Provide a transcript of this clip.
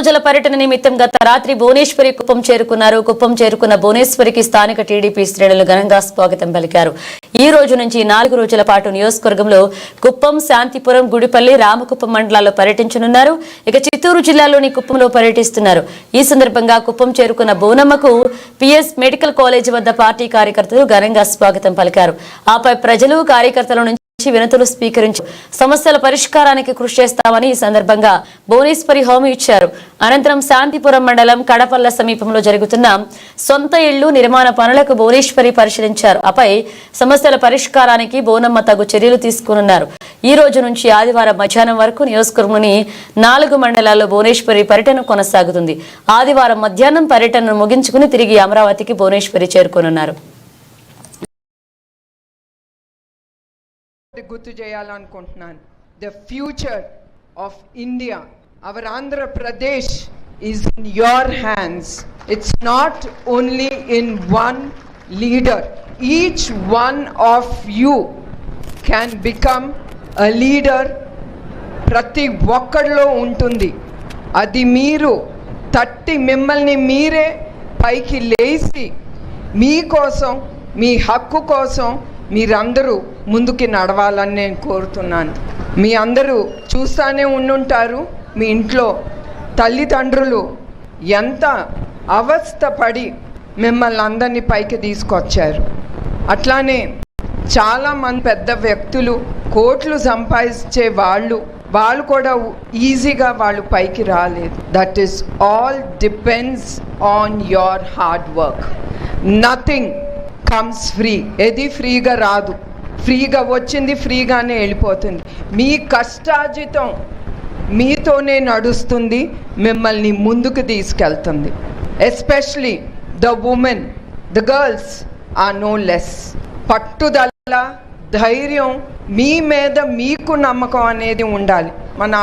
రోజుల పర్యటన నిమిత్తం గత రాత్రి భువనేశ్వరి కుప్పం చేరుకున్నారు. కుప్పం చేరుకున్న భువనేశ్వరికి స్థానిక టీడీపీ శ్రేణులు ఘనంగా స్వాగతం పలికారు. ఈ రోజు నుంచి నాలుగు రోజుల పాటు నియోజకవర్గంలో కుప్పం శాంతిపురం గుడిపల్లి రామకుప్పం మండలాల్లో పర్యటించనున్నారు. ఇక చిత్తూరు జిల్లాలోని కుప్పంలో పర్యటిస్తున్నారు. ఈ సందర్భంగా కుప్పం చేరుకున్న బోనమ్మకు పిఎస్ మెడికల్ కాలేజ్ వద్ద పార్టీ కార్యకర్తలు ఘనంగా స్వాగతం పలికారు. ఆపై ప్రజలు కార్యకర్తల నుంచి వినతులు స్వీకరించి సమస్యల పరిష్కారానికి కృషి చేస్తామని ఈ సందర్భంగా భువనేశ్వరి హామీ ఇచ్చారు. అనంతరం శాంతిపురం మండలం కడపల్ల సమీపంలో జరుగుతున్న సొంత ఇళ్ళు నిర్మాణ పనులకు భువనేశ్వరి పరిశీలించారు. ఆపై సమస్యల పరిష్కారానికి బోనమ్మ తగు చర్యలు తీసుకున్నారు ఈ రోజు నుంచి ఆదివారం మధ్యాహ్నం వరకు నియోజకవర్గంలోని నాలుగు మండలాల్లో భువనేశ్వరి పర్యటన కొనసాగుతుంది. ఆదివారం మధ్యాహ్నం పర్యటనను ముగించుకుని తిరిగి అమరావతికి భువనేశ్వరి చేరుకోనున్నారు. గుర్తు చేయాలనుకుంటున్నాను. The future of India our Andhra Pradesh is in your hands it's not only in one leader each one of you can become a leader ప్రతి ఒక్కడిలో ఉంటుంది. అది మీరు తట్టి మిమ్మల్ని మీరే పైకి లేచి మీకోసం మీ హక్కు కోసం మీరందరూ ముందుకి నడవాలని నేను కోరుతున్నాను. మీ అందరూ చూస్తానే ఉండుంటారు. మీ ఇంట్లో తల్లిదండ్రులు ఎంత అవస్థపడి మిమ్మల్ని అందరినీ పైకి తీసుకొచ్చారు. అట్లానే చాలా మంది పెద్ద వ్యక్తులు కోట్లు సంపాదించే వాళ్ళు వాళ్ళు కూడా ఈజీగా వాళ్ళు పైకి రాలేదు. That is all depends on your hard work nothing comes free ఏది ఫ్రీగా రాదు. ఫ్రీగా వచ్చింది ఫ్రీగానే వెళ్ళిపోతుంది. మీ కష్టార్జితం మీతోనే నడుస్తుంది మిమ్మల్ని ముందుకు తీసుకెళ్తుంది. Especially the women the girls are no less పట్టుదల ధైర్యం మీ మీద మీకు నమ్మకం అనేది ఉండాలి. మన